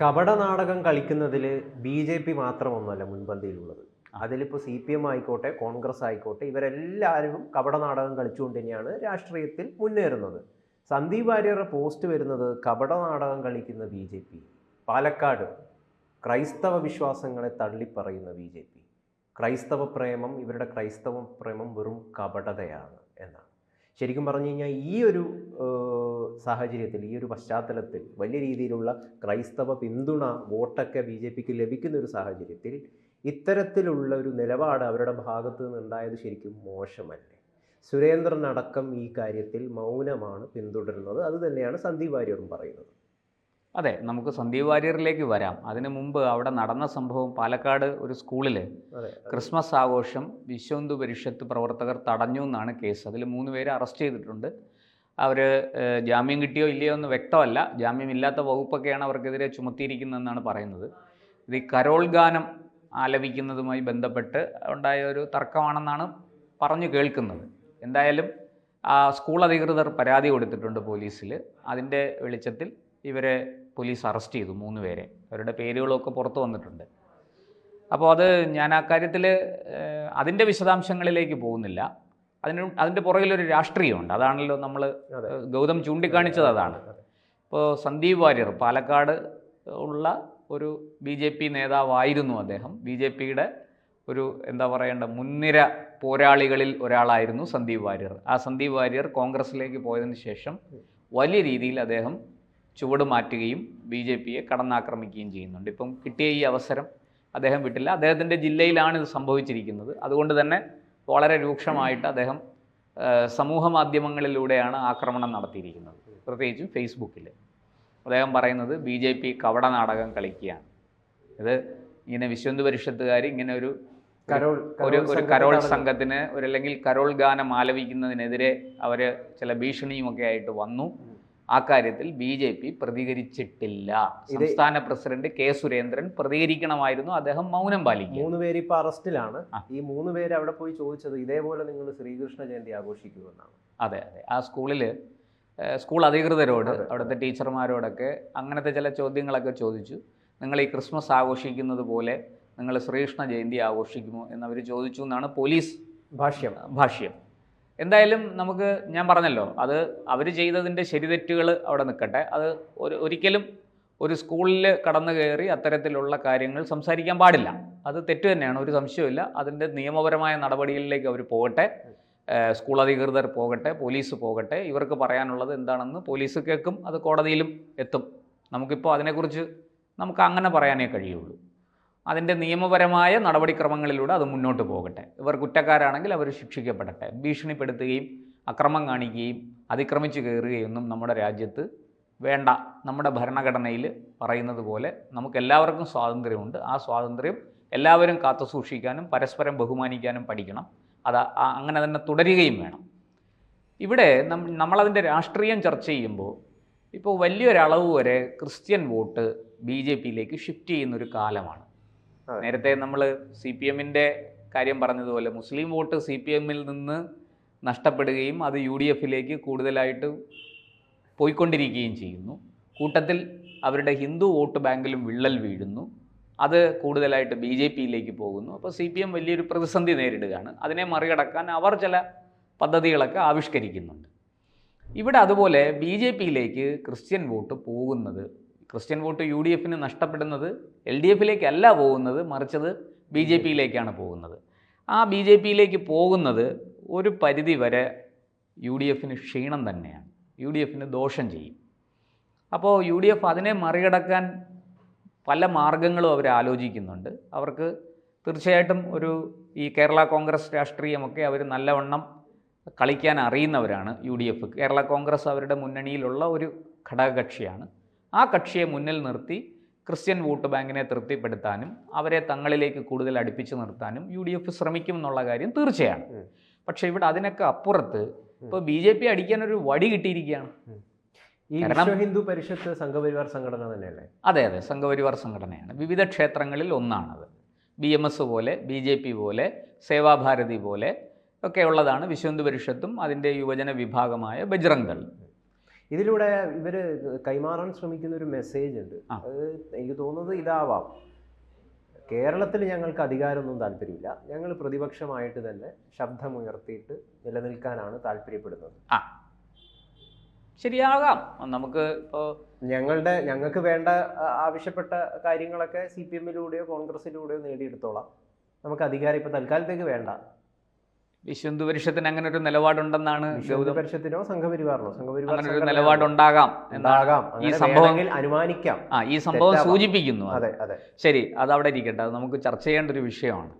കപട നാടകം കളിക്കുന്നതിൽ B J P മാത്രമൊന്നുമല്ല മുൻപന്തിയിലുള്ളത്. അതിലിപ്പോൾ സി പി എം ആയിക്കോട്ടെ കോൺഗ്രസ് ആയിക്കോട്ടെ ഇവരെല്ലാവരും കപട നാടകം കളിച്ചുകൊണ്ട് തന്നെയാണ് രാഷ്ട്രീയത്തിൽ മുന്നേറുന്നത്. സന്ദീപ് വാര്യരുടെ പോസ്റ്റ് വരുന്നത് കപട നാടകം കളിക്കുന്ന ബി ജെ പി. പാലക്കാട് ക്രൈസ്തവ വിശ്വാസങ്ങളെ തള്ളിപ്പറയുന്ന ബി ജെ പി. ക്രൈസ്തവ പ്രേമം ഇവരുടെ ക്രൈസ്തവ പ്രേമം വെറും കപടതയാണ് എന്നാണ്. ശരിക്കും പറഞ്ഞു കഴിഞ്ഞാൽ ഈ ഒരു സാഹചര്യത്തിൽ ഈ ഒരു പശ്ചാത്തലത്തിൽ വലിയ രീതിയിലുള്ള ക്രൈസ്തവ പിന്തുണ വോട്ടൊക്കെ ബി ജെ പിക്ക് ലഭിക്കുന്ന ഒരു സാഹചര്യത്തിൽ ഇത്തരത്തിലുള്ള ഒരു നിലപാട് അവരുടെ ഭാഗത്തു നിന്നുണ്ടായത് ശരിക്കും മോശമല്ലേ? സുരേന്ദ്രനടക്കം ഈ കാര്യത്തിൽ മൗനമാണ് പിന്തുടരുന്നത്. അത് തന്നെയാണ് സന്ദീപ് വാര്യറും പറയുന്നത്. അതെ നമുക്ക് സന്ദീപ് വാര്യറിലേക്ക് വരാം. അതിനു മുമ്പ് അവിടെ നടന്ന സംഭവം പാലക്കാട് ഒരു സ്കൂളിൽ ക്രിസ്മസ് ആഘോഷം വിശ്വന്തു പരിഷത്ത് പ്രവർത്തകർ തടഞ്ഞു എന്നാണ് കേസ്. അതിൽ മൂന്ന് പേരെ അറസ്റ്റ് ചെയ്തിട്ടുണ്ട്. അവർ ജാമ്യം കിട്ടിയോ ഇല്ലയോ എന്ന് വ്യക്തമല്ല. ജാമ്യമില്ലാത്ത വകുപ്പൊക്കെയാണ് അവർക്കെതിരെ ചുമത്തിയിരിക്കുന്നതെന്നാണ് പറയുന്നത്. ഇത് ഈ കരോൾ ഗാനം ആലപിക്കുന്നതുമായി ബന്ധപ്പെട്ട് ഉണ്ടായ ഒരു തർക്കമാണെന്നാണ് പറഞ്ഞു കേൾക്കുന്നത്. എന്തായാലും ആ സ്കൂൾ അധികൃതർ പരാതി കൊടുത്തിട്ടുണ്ട് പോലീസിൽ അതിന്റെ വെളിച്ചത്തിൽ ഇവരെ പോലീസ് അറസ്റ്റ് ചെയ്തു മൂന്ന് പേരെ. അവരുടെ പേരുകളൊക്കെ പുറത്തു വന്നിട്ടുണ്ട്. അപ്പോൾ അത് ഞാൻ ആ കാര്യത്തിൽ അതിന്റെ വിശദാംശങ്ങളിലേക്ക് പോകുന്നില്ല. അതിന് അതിന്റെ പുറകിലൊരു രാഷ്ട്രീയമുണ്ട്. അതാണല്ലോ നമ്മൾ ഗൗതം ചൂണ്ടിക്കാണിച്ചത് അതാണ്. ഇപ്പോൾ സന്ദീപ് വാര്യർ പാലക്കാട് ഉള്ള ഒരു ബി ജെ പി നേതാവായിരുന്നു അദ്ദേഹം. ബി ജെ പിയുടെ ഒരു എന്താ പറയേണ്ട മുൻനിര പോരാളികളിൽ ഒരാളായിരുന്നു സന്ദീപ് വാര്യർ. ആ സന്ദീപ് വാര്യർ കോൺഗ്രസ്സിലേക്ക് പോയതിന് ശേഷം വലിയ രീതിയിൽ അദ്ദേഹം ചുവട് മാറ്റുകയും ബി ജെ പിയെ കടന്നാക്രമിക്കുകയും ചെയ്യുന്നുണ്ട്. ഇപ്പം കിട്ടിയ ഈ അവസരം അദ്ദേഹം വിട്ടില്ല. അദ്ദേഹത്തിന്റെ ജില്ലയിലാണ് ഇത് സംഭവിച്ചിരിക്കുന്നത്. അതുകൊണ്ട് തന്നെ വളരെ രൂക്ഷമായിട്ട് അദ്ദേഹം സമൂഹ മാധ്യമങ്ങളിലൂടെയാണ് ആക്രമണം നടത്തിയിരിക്കുന്നത്. പ്രത്യേകിച്ചും ഫേസ്ബുക്കിൽ അദ്ദേഹം പറയുന്നത് ബി ജെ പി കവട നാടകം കളിക്കുകയാണ്. ഇത് ഇങ്ങനെ വിശ്വന്ത് പരിഷത്തുകാർ ഇങ്ങനെ ഒരു കരോൾ ഒരു ഒരു കരോൾ. സംഘത്തിന് ഒരു അല്ലെങ്കിൽ കരോൾ ഗാനം ആലപിക്കുന്നതിനെതിരെ അവർ ചില ഭീഷണിയുമൊക്കെ ആയിട്ട് വന്നു. ആ കാര്യത്തിൽ ബി ജെ പി പ്രതികരിച്ചിട്ടില്ല. സംസ്ഥാന പ്രസിഡന്റ് കെ സുരേന്ദ്രൻ പ്രതികരിക്കണമായിരുന്നു. അദ്ദേഹം മൗനം പാലിക്കും മൂന്ന് പേര് ഇപ്പൊ അറസ്റ്റിലാണ്. ഈ മൂന്ന് പേര് അവിടെ പോയി ചോദിച്ചത് ഇതേപോലെ നിങ്ങൾ ശ്രീകൃഷ്ണ ജയന്തി ആഘോഷിക്കുമെന്നാണ് അതെ അതെ. ആ സ്കൂളിൽ സ്കൂൾ അധികൃതരോട് അവിടുത്തെ ടീച്ചർമാരോടൊക്കെ അങ്ങനത്തെ ചില ചോദ്യങ്ങളൊക്കെ ചോദിച്ചു. നിങ്ങൾ ഈ ക്രിസ്മസ് ആഘോഷിക്കുന്നത് പോലെ നിങ്ങൾ ശ്രീകൃഷ്ണ ജയന്തി ആഘോഷിക്കുമോ? എന്നവർ ചോദിച്ചു എന്നാണ് പോലീസ് ഭാഷ്യം. ഭാഷ്യം. എന്തായാലും നമുക്ക് ഞാൻ പറഞ്ഞല്ലോ അത് അവർ ചെയ്തതിന്റെ ശരിതെറ്റുകൾ അവിടെ നിൽക്കട്ടെ. അത് ഒരു ഒരിക്കലും ഒരു സ്കൂളിൽ കടന്നു കയറി അത്തരത്തിലുള്ള കാര്യങ്ങൾ സംസാരിക്കാൻ പാടില്ല. അത് തെറ്റ് തന്നെയാണ് ഒരു സംശയമില്ല അതിന്റെ നിയമപരമായ നടപടികളിലേക്ക് അവർ പോകട്ടെ. സ്കൂൾ അധികൃതർ പോകട്ടെ പോലീസ് പോകട്ടെ. ഇവർക്ക് പറയാനുള്ളത് എന്താണെന്ന് പോലീസ് കേൾക്കും അത് കോടതിയിലും എത്തും. നമുക്കിപ്പോൾ അതിനെക്കുറിച്ച് നമുക്ക് അങ്ങനെ പറയാനേ കഴിയുള്ളൂ. അതിന്റെ നിയമപരമായ നടപടിക്രമങ്ങളിലൂടെ അത് മുന്നോട്ട് പോകട്ടെ. ഇവർ കുറ്റക്കാരാണെങ്കിൽ അവർ ശിക്ഷിക്കപ്പെടട്ടെ. ഭീഷണിപ്പെടുത്തുകയും അക്രമം കാണിക്കുകയും അതിക്രമിച്ച് കയറുകയൊന്നും നമ്മുടെ രാജ്യത്ത് വേണ്ട. നമ്മുടെ ഭരണഘടനയിൽ പറയുന്നത് പോലെ നമുക്ക് എല്ലാവർക്കും സ്വാതന്ത്ര്യമുണ്ട്. ആ സ്വാതന്ത്ര്യം എല്ലാവരും കാത്തു സൂക്ഷിക്കാനും പരസ്പരം ബഹുമാനിക്കാനും പഠിക്കണം. അത് അങ്ങനെ തന്നെ തുടരുകയും വേണം. ഇവിടെ നമ്മളതിന്റെ രാഷ്ട്രീയം ചർച്ച ചെയ്യുമ്പോൾ ഇപ്പോൾ വലിയൊരളവ് വരെ ക്രിസ്ത്യൻ വോട്ട് ബി ജെ പിയിലേക്ക് ഷിഫ്റ്റ് ചെയ്യുന്നൊരു കാലമാണ്. നേരത്തെ നമ്മൾ സി പി എമ്മിന്റെ കാര്യം പറഞ്ഞതുപോലെ മുസ്ലിം വോട്ട് സി പി എമ്മിൽ നിന്ന് നഷ്ടപ്പെടുകയും അത് യു ഡി എഫിലേക്ക് കൂടുതലായിട്ട് പോയിക്കൊണ്ടിരിക്കുകയും ചെയ്യുന്നു. കൂട്ടത്തിൽ അവരുടെ ഹിന്ദു വോട്ട് ബാങ്കിലും വിള്ളൽ വീഴുന്നു. അത് കൂടുതലായിട്ട് ബി ജെ പിയിലേക്ക് പോകുന്നു. അപ്പോൾ സി പി എം വലിയൊരു പ്രതിസന്ധി നേരിടുകയാണ്. അതിനെ മറികടക്കാൻ അവർ ചില പദ്ധതികളൊക്കെ ആവിഷ്കരിക്കുന്നുണ്ട്. ഇവിടെ അതുപോലെ ബി ജെ പിയിലേക്ക് ക്രിസ്ത്യൻ വോട്ട് പോകുന്നത് ക്രിസ്ത്യൻ വോട്ട് യു ഡി എഫിന് നഷ്ടപ്പെടുന്നത് എൽ ഡി എഫിലേക്കല്ല പോകുന്നത് മറിച്ചത് ബി ജെ പിയിലേക്കാണ് പോകുന്നത്. ആ ബി ജെ പിയിലേക്ക് പോകുന്നത് ഒരു പരിധി വരെ യു ഡി എഫിന് ക്ഷീണം തന്നെയാണ്. യു ഡി എഫിന് ദോഷം ചെയ്യും. അപ്പോൾ യു ഡി എഫ് അതിനെ മറികടക്കാൻ പല മാർഗങ്ങളും അവർ ആലോചിക്കുന്നുണ്ട്. അവർക്ക് തീർച്ചയായിട്ടും ഒരു ഈ കേരള കോൺഗ്രസ് രാഷ്ട്രീയമൊക്കെ അവർ നല്ലവണ്ണം കളിക്കാൻ അറിയുന്നവരാണ് U D F Kerala Congress അവരുടെ മുന്നണിയിലുള്ള ഒരു ഘടകകക്ഷിയാണ്. ആ കക്ഷിയെ മുന്നിൽ നിർത്തി ക്രിസ്ത്യൻ വോട്ട് ബാങ്കിനെ തൃപ്തിപ്പെടുത്താനും അവരെ തങ്ങളിലേക്ക് കൂടുതൽ അടുപ്പിച്ച് നിർത്താനും യു ഡി എഫ് ശ്രമിക്കും എന്നുള്ള കാര്യം തീർച്ചയാണ്. പക്ഷേ ഇവിടെ അതിനൊക്കെ അപ്പുറത്ത് ഇപ്പോൾ ബി ജെ പി അടിക്കാനൊരു വടി കിട്ടിയിരിക്കുകയാണ്. ഈ ഹിന്ദു പരിഷത്ത് സംഘപരിവാർ സംഘടന തന്നെയല്ലേ? അതെ അതെ. സംഘപരിവാർ സംഘടനയാണ്. വിവിധ ക്ഷേത്രങ്ങളിൽ ഒന്നാണത്. ബി എം എസ് പോലെ ബി ജെ പി പോലെ സേവാഭാരതി പോലെ ഒക്കെയുള്ളതാണ് വിശ്വഹിന്ദു പരിഷത്തും അതിന്റെ യുവജന വിഭാഗമായ ബജ്രംഗ് ദൾ ഇതിലൂടെ ഇവർ കൈമാറാൻ ശ്രമിക്കുന്ന ഒരു മെസ്സേജ് ഉണ്ട് അത് എനിക്ക് തോന്നുന്നത് ഇതാവാം. കേരളത്തിൽ ഞങ്ങൾക്ക് അധികാരമൊന്നും താല്പര്യമില്ല. ഞങ്ങൾ പ്രതിപക്ഷമായിട്ട് തന്നെ ശബ്ദമുയർത്തിയിട്ട് നിലനിൽക്കാനാണ് താല്പര്യപ്പെടുന്നത്. ആ. ശരിയാകാം. നമുക്ക് ഇപ്പോൾ ഞങ്ങളുടെ ഞങ്ങൾക്ക് വേണ്ട ആവശ്യപ്പെട്ട കാര്യങ്ങളൊക്കെ സി പി എമ്മിലൂടെയോ കോൺഗ്രസിലൂടെയോ നേടിയെടുത്തോളാം. നമുക്ക് അധികാരം ഇപ്പോൾ തൽക്കാലത്തേക്ക് വേണ്ട. വിശ്വന്തു പരിഷത്തിന് അങ്ങനെ ഒരു നിലപാടുണ്ടെന്നാണ് ഗൗതം. പരിഷത്തിനോ സംഘപരിവാറിനോ? അങ്ങനെ ഒരു? നിലപാടുണ്ടാകാം എന്താകാം ഈ സംഭവം അനുമാനിക്കാം. ആ ഈ സംഭവം സൂചിപ്പിക്കുന്നു അതെ. അതെ ശരി അത് അവിടെ ഇരിക്കട്ടെ. അത് നമുക്ക് ചർച്ച ചെയ്യേണ്ട ഒരു വിഷയമാണ്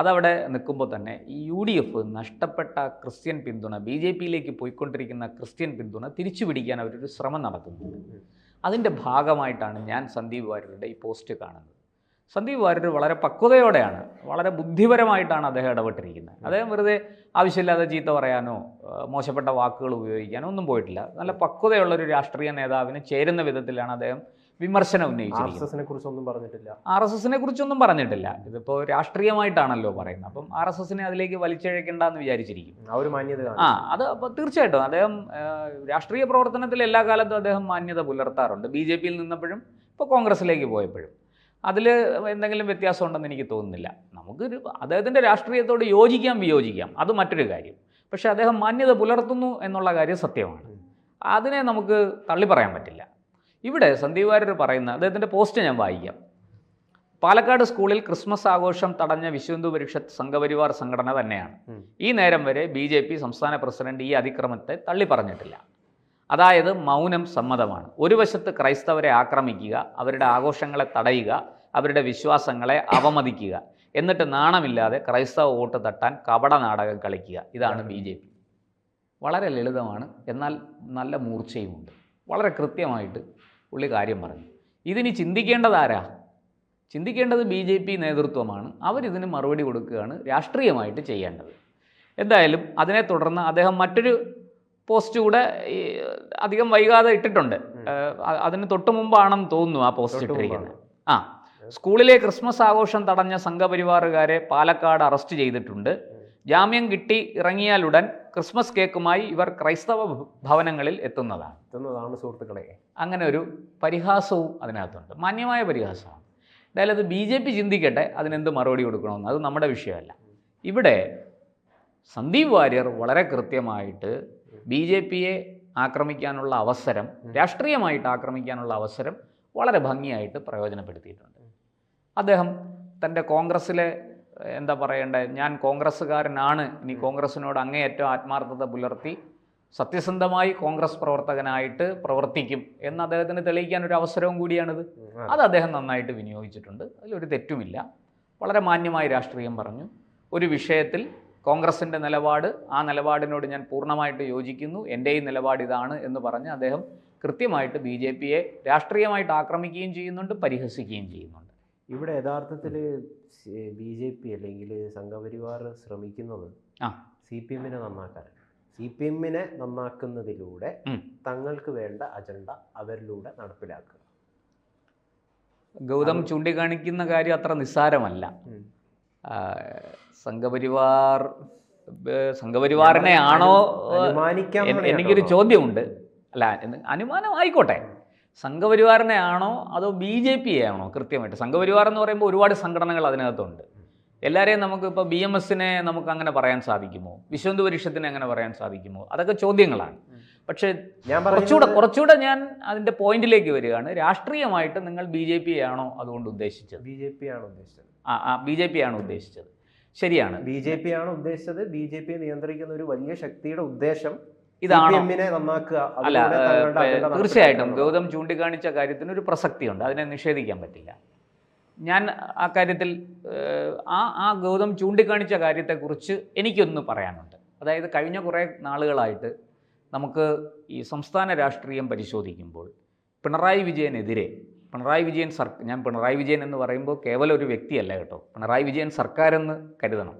അതവിടെ നിൽക്കുമ്പോൾ തന്നെ ഈ യു ഡി എഫ് നഷ്ടപ്പെട്ട ക്രിസ്ത്യൻ പിന്തുണ ബി ജെ പിയിലേക്ക് പോയിക്കൊണ്ടിരിക്കുന്ന ക്രിസ്ത്യൻ പിന്തുണ തിരിച്ചു പിടിക്കാൻ അവരൊരു ശ്രമം നടത്തുന്നുണ്ട്. അതിന്റെ ഭാഗമായിട്ടാണ് ഞാൻ സന്ദീപ് വാര്യരുടെ ഈ പോസ്റ്റ് കാണുന്നത്. സന്ദീപ് വാര്യർ വളരെ പക്വതയോടെയാണ് വളരെ ബുദ്ധിപരമായിട്ടാണ് അദ്ദേഹം ഇടപെട്ടിരിക്കുന്നത്. അദ്ദേഹം വെറുതെ ആവശ്യമില്ലാതെ ചീത്ത പറയാനോ മോശപ്പെട്ട വാക്കുകൾ ഉപയോഗിക്കാനോ ഒന്നും പോയിട്ടില്ല. നല്ല പക്വതയുള്ള ഒരു രാഷ്ട്രീയ നേതാവിന് ചേരുന്ന വിധത്തിലാണ് അദ്ദേഹം വിമർശനം ഉന്നയിച്ചത് ഉന്നയിച്ചിരിക്കുന്നത് പറഞ്ഞിട്ടില്ല. ആർ എസ് എസിനെ കുറിച്ചൊന്നും പറഞ്ഞിട്ടില്ല. ഇതിപ്പോൾ രാഷ്ട്രീയമായിട്ടാണല്ലോ പറയുന്നത്. അപ്പം ആർ എസ് എസിനെ അതിലേക്ക് വലിച്ചിഴക്കേണ്ടെന്ന് വിചാരിച്ചിരിക്കും. ആ ഒരു മാന്യത ആ അത് അപ്പോൾ തീർച്ചയായിട്ടും അദ്ദേഹം രാഷ്ട്രീയ പ്രവർത്തനത്തിൽ എല്ലാ കാലത്തും അദ്ദേഹം മാന്യത പുലർത്താറുണ്ട്. ബി ജെ പിയിൽ നിന്നപ്പോഴും ഇപ്പോൾ കോൺഗ്രസിലേക്ക് പോയപ്പോഴും. അതിൽ എന്തെങ്കിലും വ്യത്യാസം ഉണ്ടെന്ന് എനിക്ക് തോന്നുന്നില്ല. നമുക്കൊരു അദ്ദേഹത്തിന്റെ രാഷ്ട്രീയത്തോട് യോജിക്കാം വിയോജിക്കാം. അത് മറ്റൊരു കാര്യം. പക്ഷേ അദ്ദേഹം മാന്യത പുലർത്തുന്നു എന്നുള്ള കാര്യം സത്യമാണ്. അതിനെ നമുക്ക് തള്ളി പറയാൻ പറ്റില്ല. ഇവിടെ സന്ദീപ് വാര്യർ പറയുന്ന അദ്ദേഹത്തിന്റെ പോസ്റ്റ് ഞാൻ വായിക്കാം. പാലക്കാട് സ്കൂളിൽ ക്രിസ്മസ് ആഘോഷം തടഞ്ഞ വിശ്വഹിന്ദു പരിഷത്ത് സംഘപരിവാർ സംഘടന തന്നെയാണ്. ഈ നേരം വരെ ബി ജെ പി സംസ്ഥാന പ്രസിഡന്റ് ഈ അതിക്രമത്തെ തള്ളി പറഞ്ഞിട്ടില്ല. അതായത് മൗനം സമ്മതമാണ്. ഒരു വശത്ത് ക്രൈസ്തവരെ ആക്രമിക്കുക അവരുടെ ആഘോഷങ്ങളെ തടയുക അവരുടെ വിശ്വാസങ്ങളെ അവമതിക്കുക. എന്നിട്ട് നാണമില്ലാതെ ക്രൈസ്തവ വോട്ട് തട്ടാൻ കപട നാടകം കളിക്കുക. ഇതാണ് ബി ജെ പി. വളരെ ലളിതമാണ്. എന്നാൽ നല്ല മൂർച്ചയുമുണ്ട്. വളരെ കൃത്യമായിട്ട് പുള്ളി കാര്യം പറഞ്ഞു. ഇതിനി ചിന്തിക്കേണ്ടത് ആരാ? ചിന്തിക്കേണ്ടത് ബി ജെ പി നേതൃത്വമാണ്. അവരിതിന് മറുപടി കൊടുക്കുകയാണ് രാഷ്ട്രീയമായിട്ട് ചെയ്യേണ്ടത്. എന്തായാലും അതിനെ തുടർന്ന് അദ്ദേഹം മറ്റൊരു പോസ്റ്റ് കൂടെ അധികം വൈകാതെ ഇട്ടിട്ടുണ്ട്. അതിന് തൊട്ട് മുമ്പാണെന്ന് തോന്നുന്നു ആ പോസ്റ്റ് ഇട്ടിരിക്കുന്നത്. ആ സ്കൂളിലെ ക്രിസ്മസ് ആഘോഷം തടഞ്ഞ സംഘപരിവാറുകാരെ പാലക്കാട് അറസ്റ്റ് ചെയ്തിട്ടുണ്ട്. ജാമ്യം കിട്ടി ഇറങ്ങിയാലുടൻ ക്രിസ്മസ് കേക്കുമായി ഇവർ ക്രൈസ്തവ ഭവനങ്ങളിൽ എത്തുന്നതാണ്. എത്തുന്നതാണ് സുഹൃത്തുക്കളെ. അങ്ങനെ ഒരു പരിഹാസവും അതിനകത്തുണ്ട്. മാന്യമായ പരിഹാസമാണ്. എന്തായാലും അത് ബി ജെ പി ചിന്തിക്കട്ടെ അതിനെന്ത് മറുപടി കൊടുക്കണമെന്ന്. അത് നമ്മുടെ വിഷയമല്ല. ഇവിടെ സന്ദീപ് വാര്യർ വളരെ കൃത്യമായിട്ട് ബി ജെ പിയെ ആക്രമിക്കാനുള്ള അവസരം രാഷ്ട്രീയമായിട്ട് ആക്രമിക്കാനുള്ള അവസരം വളരെ ഭംഗിയായിട്ട് പ്രയോജനപ്പെടുത്തിയിട്ടുണ്ട്. അദ്ദേഹം തന്റെ കോൺഗ്രസ്സിലെ എന്താ പറയണ്ടേ ഞാൻ കോൺഗ്രസ്സുകാരനാണ് ഇനി കോൺഗ്രസ്സിനോട് അങ്ങേയറ്റം ആത്മാർത്ഥത പുലർത്തി സത്യസന്ധമായി കോൺഗ്രസ് പ്രവർത്തകനായിട്ട് പ്രവർത്തിക്കും എന്ന് അദ്ദേഹത്തിന് തെളിയിക്കാൻ ഒരു അവസരവും കൂടിയാണിത്. അത് അദ്ദേഹം നന്നായിട്ട് വിനിയോഗിച്ചിട്ടുണ്ട്. അതിലൊരു തെറ്റുമില്ല. വളരെ മാന്യമായ രാഷ്ട്രീയം പറഞ്ഞു. ഒരു വിഷയത്തിൽ കോൺഗ്രസിന്റെ നിലപാട് ആ നിലപാടിനോട് ഞാൻ പൂർണമായിട്ട് യോജിക്കുന്നു. എന്റെ ഈ നിലപാട് ഇതാണ് എന്ന് പറഞ്ഞ് അദ്ദേഹം കൃത്യമായിട്ട് ബി ജെ പിയെ രാഷ്ട്രീയമായിട്ട് ആക്രമിക്കുകയും ചെയ്യുന്നുണ്ട് പരിഹസിക്കുകയും ചെയ്യുന്നുണ്ട്. ഇവിടെ യഥാർത്ഥത്തിൽ ബി ജെ പി അല്ലെങ്കിൽ സംഘപരിവാർ ശ്രമിക്കുന്നത് ആ. സി പി എമ്മിനെ നന്നാക്കാൻ സി പി എമ്മിനെ നന്നാക്കുന്നതിലൂടെ തങ്ങൾക്ക് വേണ്ട അജണ്ട അവരിലൂടെ നടപ്പിലാക്കുക. ഗൗതം ചൂണ്ടിക്കാണിക്കുന്ന കാര്യം അത്ര നിസ്സാരമല്ല. സംഘപരിവാർ സംഘപരിവാറിനെ ആണോ എനിക്കൊരു ചോദ്യമുണ്ട്. അല്ല അനുമാനം ആയിക്കോട്ടെ സംഘപരിവാറിനെ ആണോ അതോ ബി ജെ പിയെ ആണോ കൃത്യമായിട്ട്? സംഘപരിവാർ എന്ന് പറയുമ്പോൾ ഒരുപാട് സംഘടനകൾ അതിനകത്തുണ്ട്. എല്ലാവരെയും നമുക്ക് ഇപ്പോൾ ബി എം എസിനെ നമുക്ക് അങ്ങനെ പറയാൻ സാധിക്കുമോ? വിശ്വന്തു പരിഷത്തിനെ അങ്ങനെ പറയാൻ സാധിക്കുമോ? അതൊക്കെ ചോദ്യങ്ങളാണ്. പക്ഷേ ഞാൻ കുറച്ചുകൂടെ കുറച്ചുകൂടെ ഞാൻ അതിന്റെ പോയിന്റിലേക്ക് വരികയാണ്. രാഷ്ട്രീയമായിട്ട് നിങ്ങൾ ബി ജെ പി ആണോ അതുകൊണ്ട് ഉദ്ദേശിച്ചത്? ബി ജെ പി ആണ് ഉദ്ദേശിച്ചത്? ബി ജെ പി ആണ് ഉദ്ദേശിച്ചത്. ശരിയാണ്. ബി ജെ പി ആണ് ഉദ്ദേശിച്ചത്. ബി ജെ പി നിയന്ത്രിക്കുന്ന ഒരു വലിയ ശക്തിയുടെ ഉദ്ദേശം ഇതാണ്? അല്ല തീർച്ചയായിട്ടും ഗൗതം ചൂണ്ടിക്കാണിച്ച കാര്യത്തിന് ഒരു പ്രസക്തിയുണ്ട്. അതിനെ നിഷേധിക്കാൻ പറ്റില്ല. ഞാൻ ആ കാര്യത്തിൽ ആ ആ ഗൗതം ചൂണ്ടിക്കാണിച്ച കാര്യത്തെക്കുറിച്ച് എനിക്കൊന്ന് പറയാനുണ്ട്. അതായത് കഴിഞ്ഞ കുറേ നാളുകളായിട്ട് നമുക്ക് ഈ സംസ്ഥാന രാഷ്ട്രീയം പരിശോധിക്കുമ്പോൾ പിണറായി വിജയനെതിരെ പിണറായി വിജയൻ സർ ഞാൻ പിണറായി വിജയൻ എന്ന് പറയുമ്പോൾ കേവലം ഒരു വ്യക്തിയല്ല കേട്ടോ. പിണറായി വിജയൻ സർക്കാരെന്ന് കരുതണം.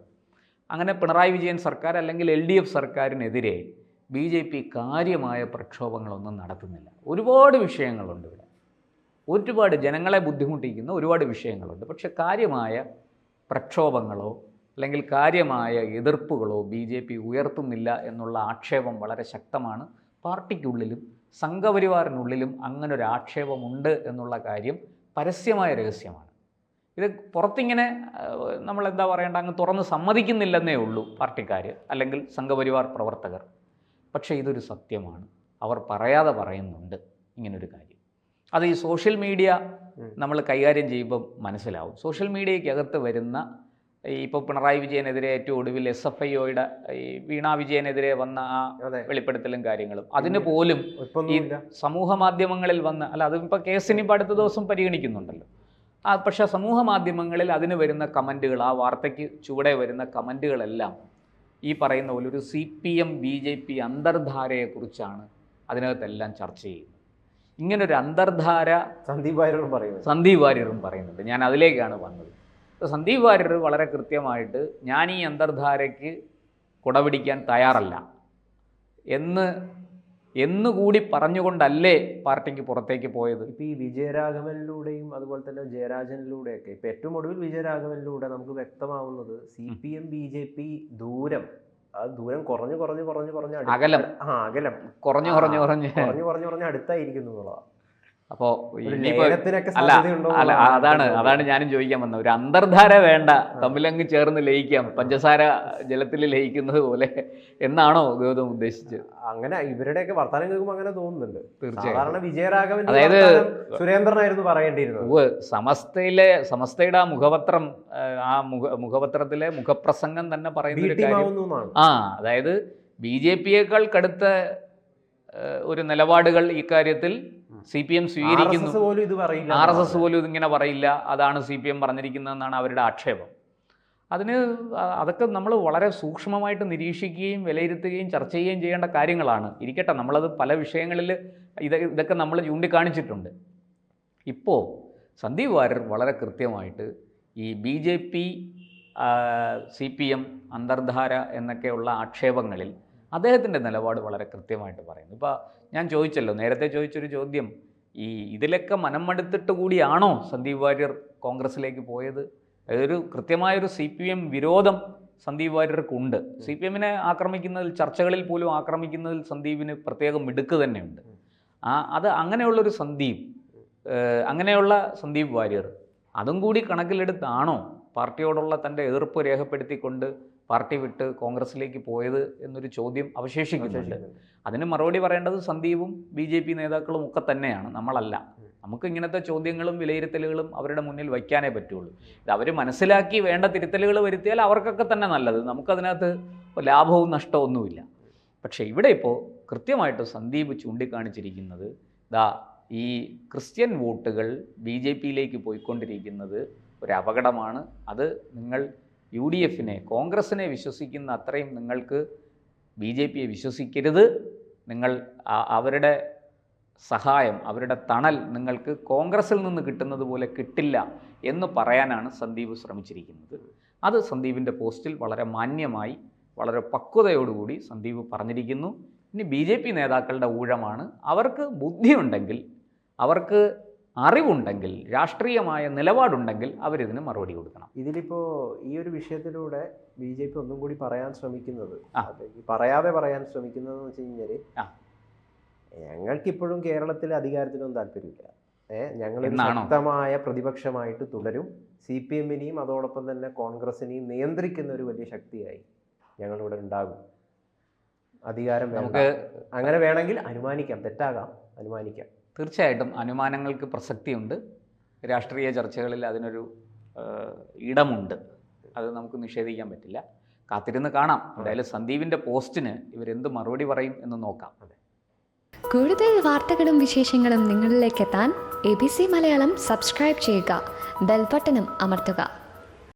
അങ്ങനെ പിണറായി വിജയൻ സർക്കാർ അല്ലെങ്കിൽ എൽ ഡി എഫ് സർക്കാരിനെതിരെ ബി ജെ പി കാര്യമായ പ്രക്ഷോഭങ്ങളൊന്നും നടത്തുന്നില്ല. ഒരുപാട് വിഷയങ്ങളുണ്ട് ഇവിടെ. ഒരുപാട് ജനങ്ങളെ ബുദ്ധിമുട്ടിക്കുന്ന ഒരുപാട് വിഷയങ്ങളുണ്ട്. പക്ഷെ കാര്യമായ പ്രക്ഷോഭങ്ങളോ അല്ലെങ്കിൽ കാര്യമായ എതിർപ്പുകളോ ബി ജെ പി ഉയർത്തുന്നില്ല എന്നുള്ള ആക്ഷേപം വളരെ ശക്തമാണ്. പാർട്ടിക്കുള്ളിലും സംഘപരിവാറിനുള്ളിലും അങ്ങനെ ഒരു ആക്ഷേപമുണ്ട് എന്നുള്ള കാര്യം പരസ്യമായ രഹസ്യമാണ്. ഇത് പുറത്തിങ്ങനെ നമ്മൾ എന്താ പറയേണ്ട അങ്ങ് തുറന്ന് സമ്മതിക്കുന്നില്ലെന്നേ ഉള്ളൂ പാർട്ടിക്കാർ അല്ലെങ്കിൽ സംഘപരിവാർ പ്രവർത്തകർ. പക്ഷേ ഇതൊരു സത്യമാണ്. അവർ പറയാതെ പറയുന്നുണ്ട് ഇങ്ങനൊരു കാര്യം. അത് ഈ സോഷ്യൽ മീഡിയ നമ്മൾ കൈകാര്യം ചെയ്യുമ്പോൾ മനസ്സിലാവും. സോഷ്യൽ മീഡിയയ്ക്കകത്ത് വരുന്ന ഈ ഇപ്പോൾ പിണറായി വിജയനെതിരെ ഏറ്റവും ഒടുവിൽ എസ് എഫ് ഐ ഒയുടെ ഈ വീണ വിജയനെതിരെ വന്ന ആ വെളിപ്പെടുത്തലും കാര്യങ്ങളും. അതിന് പോലും ഈ സമൂഹ മാധ്യമങ്ങളിൽ വന്ന് അല്ല അതിപ്പോൾ കേസിന് ഇപ്പോൾ അടുത്ത ദിവസം പരിഗണിക്കുന്നുണ്ടല്ലോ. ആ പക്ഷേ സമൂഹ മാധ്യമങ്ങളിൽ അതിന് വരുന്ന കമന്റുകൾ ആ വാർത്തയ്ക്ക് ചുവടെ വരുന്ന കമന്റുകളെല്ലാം ഈ പറയുന്ന പോലെ ഒരു C P M B J P അന്തർധാരയെക്കുറിച്ചാണ് അതിനകത്തെല്ലാം ചർച്ച ചെയ്യുന്നത്. ഇങ്ങനൊരു അന്തർധാര സന്ദീപ് വാര്യറും പറയുന്നത്. സന്ദീപ് വാര്യറും പറയുന്നുണ്ട്. ഞാൻ അതിലേക്കാണ് വന്നത്. അപ്പോൾ സന്ദീപ് വാര്യർ വളരെ കൃത്യമായിട്ട് ഞാൻ ഈ അന്തർധാരയ്ക്ക് കുടപിടിക്കാൻ തയ്യാറല്ല എന്ന് എന്നുകൂടി പറഞ്ഞുകൊണ്ടല്ലേ പാർട്ടിക്ക് പുറത്തേക്ക് പോയത്. ഇപ്പോൾ ഈ വിജയരാഘവനിലൂടെയും അതുപോലെ തന്നെ ജയരാജനിലൂടെയൊക്കെ ഇപ്പോൾ ഏറ്റവും ഒടുവിൽ വിജയരാഘവനിലൂടെ നമുക്ക് വ്യക്തമാവുന്നത് C P M B J P ദൂരം ആ ദൂരം കുറഞ്ഞു കുറഞ്ഞു കുറഞ്ഞു കുറഞ്ഞ് അകലം. ആ അകലം. കുറഞ്ഞു കുറഞ്ഞു കുറഞ്ഞ്. കുറഞ്ഞു കുറഞ്ഞു കുറഞ്ഞ് അടുത്തായിരിക്കുന്നു എന്നുള്ളതാണ് ലേലത്തിനൊക്കെ അല്ല അല്ല അതാണ് അതാണ് ഞാനും ചോദിക്കാൻ വന്നത്. ഒരു അന്തർധാര വേണ്ട തമ്മിലങ്ങ് ചേർന്ന് ലയിക്കാം പഞ്ചസാര ജലത്തിൽ ലയിക്കുന്നത് പോലെ എന്നാണോ ഗൗതം ഉദ്ദേശിച്ചത്? അങ്ങനെ ഇവരുടെയൊക്കെ വർത്തമാനം കേൾക്കുമ്പോൾ അങ്ങനെ തോന്നുന്നുണ്ട്. തീർച്ചയായും വിജയരാഘവൻ അതായത് സുരേന്ദ്രനായിരുന്നു പറയേണ്ടിയിരുന്നത്. സമസ്തയിലെ സമസ്തയുടെ ആ മുഖപത്രം ആ, മുഖ മുഖപത്രത്തിലെ മുഖപ്രസംഗം തന്നെ പറയുന്നത് ആ അതായത് ബി ജെ പിയേക്കാൾ കടുത്ത ഒരു നിലപാടുകൾ ഇക്കാര്യത്തിൽ സി പി എം സ്വീകരിക്കുന്നു ആർ എസ് എസ് പോലും ഇതിങ്ങനെ പറയില്ല. അതാണ് സി പി എം പറഞ്ഞിരിക്കുന്നതെന്നാണ് അവരുടെ ആക്ഷേപം. അതിന് അതൊക്കെ നമ്മൾ വളരെ സൂക്ഷ്മമായിട്ട് നിരീക്ഷിക്കുകയും വിലയിരുത്തുകയും ചർച്ച ചെയ്യുകയും ചെയ്യേണ്ട കാര്യങ്ങളാണ്. ഇരിക്കട്ടെ നമ്മളത് പല വിഷയങ്ങളിൽ ഇത് ഇതൊക്കെ നമ്മൾ ചൂണ്ടിക്കാണിച്ചിട്ടുണ്ട്. ഇപ്പോൾ സന്ദീപ് വാര്യർ വളരെ കൃത്യമായിട്ട് ഈ B J P C P M അന്തർധാര എന്നൊക്കെയുള്ള ആക്ഷേപങ്ങളിൽ അദ്ദേഹത്തിന്റെ നിലപാട് വളരെ കൃത്യമായിട്ട് പറയുന്നു. ഇപ്പോൾ ഞാൻ ചോദിച്ചല്ലോ നേരത്തെ ചോദിച്ചൊരു ചോദ്യം ഈ ഇതിലൊക്കെ മനം മടുത്തിട്ട് കൂടിയാണോ സന്ദീപ് വാര്യർ കോൺഗ്രസ്സിലേക്ക് പോയത്? അതൊരു കൃത്യമായൊരു സി പി എം വിരോധം സന്ദീപ് വാര്യർക്കുണ്ട്. സി പി എമ്മിനെ ആക്രമിക്കുന്നതിൽ ചർച്ചകളിൽ പോലും ആക്രമിക്കുന്നതിൽ സന്ദീപിന് പ്രത്യേകം മിടുക്ക് തന്നെയുണ്ട്. ആ അത് അങ്ങനെയുള്ളൊരു സന്ദീപ് അങ്ങനെയുള്ള സന്ദീപ് വാര്യർ അതും കൂടി കണക്കിലെടുത്താണോ പാർട്ടിയോടുള്ള തന്റെ എതിർപ്പ് രേഖപ്പെടുത്തിക്കൊണ്ട് പാർട്ടി വിട്ട് കോൺഗ്രസിലേക്ക് പോയത് എന്നൊരു ചോദ്യം അവശേഷിക്കുന്നുണ്ട്. അതിന് മറുപടി പറയേണ്ടത് സന്ദീപും ബി ജെ പി നേതാക്കളും ഒക്കെ തന്നെയാണ് നമ്മളല്ല. നമുക്ക് ഇങ്ങനത്തെ ചോദ്യങ്ങളും വിലയിരുത്തലുകളും അവരുടെ മുന്നിൽ വയ്ക്കാനേ പറ്റുള്ളൂ. ഇത് അവർ മനസ്സിലാക്കി വേണ്ട തിരുത്തലുകൾ വരുത്തിയാൽ അവർക്കൊക്കെ തന്നെ നല്ലത്. നമുക്കതിനകത്ത് ലാഭവും നഷ്ടവും ഒന്നുമില്ല. പക്ഷേ ഇവിടെ ഇപ്പോൾ കൃത്യമായിട്ട് സന്ദീപ് ചൂണ്ടിക്കാണിച്ചിരിക്കുന്നത് ദാ ഈ ക്രിസ്ത്യൻ വോട്ടുകൾ ബി ജെ പിയിലേക്ക് പോയിക്കൊണ്ടിരിക്കുന്നത് ഒരു അപകടമാണ്. അത് നിങ്ങൾ യു ഡി എഫിനെ കോൺഗ്രസിനെ വിശ്വസിക്കുന്ന അത്രയും നിങ്ങൾക്ക് ബി ജെ പിയെ വിശ്വസിക്കരുത്. നിങ്ങൾ അവരുടെ സഹായം അവരുടെ തണൽ നിങ്ങൾക്ക് കോൺഗ്രസിൽ നിന്ന് കിട്ടുന്നത് പോലെ കിട്ടില്ല എന്ന് പറയാനാണ് സന്ദീപ് ശ്രമിച്ചിരിക്കുന്നത്. അത് സന്ദീപിന്റെ പോസ്റ്റിൽ വളരെ മാന്യമായി വളരെ പക്വതയോടുകൂടി സന്ദീപ് പറഞ്ഞിരിക്കുന്നു. ഇനി ബി ജെ പി നേതാക്കളുടെ ഊഴമാണ്. അവർക്ക് ബുദ്ധിയുണ്ടെങ്കിൽ അവർക്ക് അറിവുണ്ടെങ്കിൽ രാഷ്ട്രീയമായ നിലപാടുണ്ടെങ്കിൽ അവരിതിന് മറുപടി കൊടുക്കണം. ഇതിലിപ്പോ ഈ ഒരു വിഷയത്തിലൂടെ ബി ജെ പി ഒന്നും കൂടി പറയാൻ ശ്രമിക്കുന്നത്. പറയാതെ പറയാൻ ശ്രമിക്കുന്നത് എന്ന് വെച്ച് കഴിഞ്ഞാൽ ആ. ഞങ്ങൾക്കിപ്പോഴും കേരളത്തിൽ അധികാരത്തിനൊന്നും താല്പര്യമില്ല. ഏഹ് ഞങ്ങൾ ശക്തമായ പ്രതിപക്ഷമായിട്ട് തുടരും. സി പി എമ്മിനെയും അതോടൊപ്പം തന്നെ കോൺഗ്രസിനെയും നിയന്ത്രിക്കുന്ന ഒരു വലിയ ശക്തിയായി ഞങ്ങളിവിടെ ഉണ്ടാകും. അധികാരം നമുക്ക് അങ്ങനെ വേണമെങ്കിൽ അനുമാനിക്കാം തെറ്റാകാം അനുമാനിക്കാം. തീർച്ചയായിട്ടും അനുമാനങ്ങൾക്ക് പ്രസക്തിയുണ്ട്. രാഷ്ട്രീയ ചർച്ചകളിൽ അതിനൊരു ഇടമുണ്ട്. അത് നമുക്ക് നിഷേധിക്കാൻ പറ്റില്ല. കാത്തിരുന്ന് കാണാം. എന്തായാലും സന്ദീപിന്റെ പോസ്റ്റിന് ഇവരെന്ത് മറുപടി പറയും എന്ന് നോക്കാം. കൂടുതൽ വാർത്തകളും വിശേഷങ്ങളും നിങ്ങളിലേക്ക് എത്താൻ A B C Malayalam subscribe ചെയ്യുക. ബെൽബട്ടനും അമർത്തുക.